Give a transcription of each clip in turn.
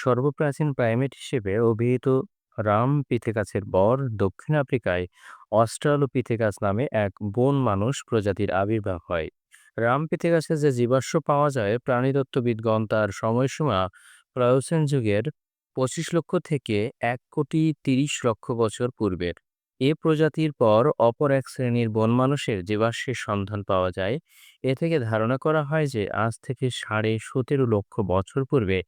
সর্বপ্রাচীন primate হিসেবে অভিহিত রাম রামপিথেকাসের বর দক্ষিণ আফ্রিকায় অস্ট্রালোপিথেকাস নামে এক বন মানুষ প্রজাতির আবির্ভাব হয়। রাম রামপিথেকাসের যে জীবাশ্ম পাওয়া যায় প্রাণীতত্ত্ববিদগণ তার সময়সীমা প্রায়োসেন যুগের পঁচিশ লক্ষ থেকে এক কোটি তিরিশ লক্ষ বছর পূর্বের। এ প্রজাতির পর অপর এক শ্রেণির বন মানুষের জীবাশ্মের সন্ধান পাওয়া যায়। এ থেকে ধারণা করা হয় যে, আজ থেকে সাড়ে সতেরো লক্ষ বছর পূর্বে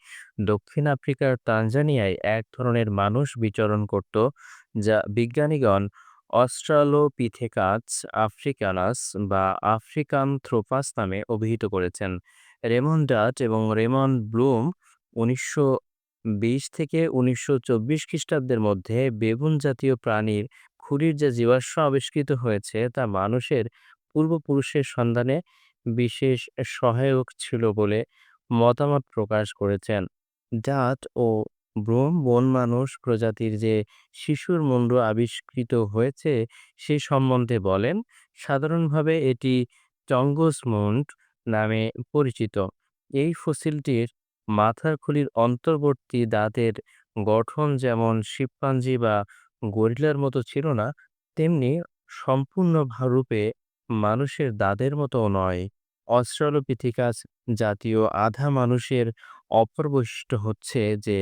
দক্ষিণ আফ্রিকার তানজানিয়ায় এক ধরনের মানুষ বিচরণ করত, যা বিজ্ঞানীগণ অস্ট্রালোপিথেকাস আফ্রিকানাস বা আফ্রিকান থ্রোপাস নামে অভিহিত করেছেন। রেমন ডাট এবং রেমন ব্লুম উনিশশো বিশ থেকে উনিশশো চব্বিশ খ্রিস্টাব্দের মধ্যে বেবুন জাতীয় প্রাণীর খুরির যে জীবাশ্ম আবিষ্কৃত হয়েছে, তা মানুষের পূর্বপুরুষের সন্ধানে বিশেষ সহায়ক ছিল বলে মতামত প্রকাশ করেছেন। ডাট ও ব্রোম বন মানুষ প্রজাতির যে শিশুর মুন্ড আবিষ্কৃত হয়েছে, সে সম্বন্ধে বলেন, সাধারণভাবে এটি টঙ্গস মুন্ড নামে পরিচিত। এই ফসিলটির মাথার খুলির অন্তর্বর্তী দাঁতের গঠন যেমন শিম্পাঞ্জি বা গরিলার মতো ছিল না, তেমনি সম্পূর্ণ রূপে মানুষের দাঁতের মতোও নয়। অস্ট্রালোপিথিকাস জাতীয় আধা মানুষের অপর বৈশিষ্ট্য হচ্ছে যে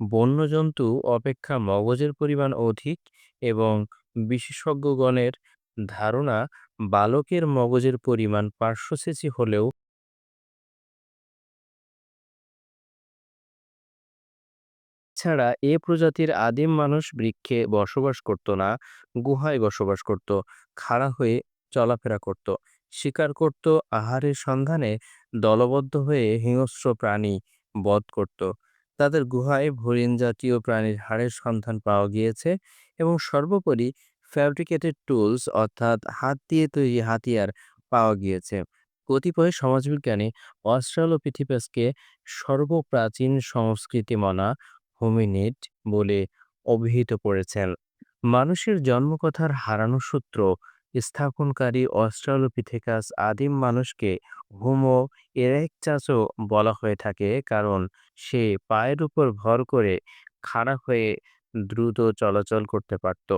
বন্য জন্তু অপেক্ষা মগজের পরিমাণ অধিক এবং বিশেষজ্ঞগণের ধারণা বালকের মগজের পরিমাণ পার্শ্বসেচী হলেও ছাড়া এ প্রজাতির আদিম মানুষ বৃক্ষে বসবাস করত না, গুহায় বসবাস করত, খাড়া হয়ে চলাফেরা করত। শিকার করত, আহারের সন্ধানে দলবদ্ধ হয়ে হিংস্র প্রাণী বধ করত। তাদের গুহায় হরিণ জাতীয় প্রাণীর হাড়ের সন্ধান পাওয়া গিয়েছে এবং সর্বোপরি ফ্যাব্রিকেটেড টুলস অর্থাৎ হাত দিয়ে তৈরি হাতিয়ার পাওয়া গিয়েছে। কতিপয় সমাজবিজ্ঞানী অস্ট্রালোপিথিপাসকে সর্বপ্রাচীন সংস্কৃতি মনা হোমিনিড বলে অভিহিত করেছেন। মানুষের জন্মকথার হারানো সূত্র, স্থাপনকারী অস্ট্রালোপিথেকাস আদিম মানুষকে হোমো এরেকচাসও বলা হয়ে থাকে কারণ সে পায়ের উপর ভর করে খাড়া হয়ে দ্রুত চলাচল করতে পারত।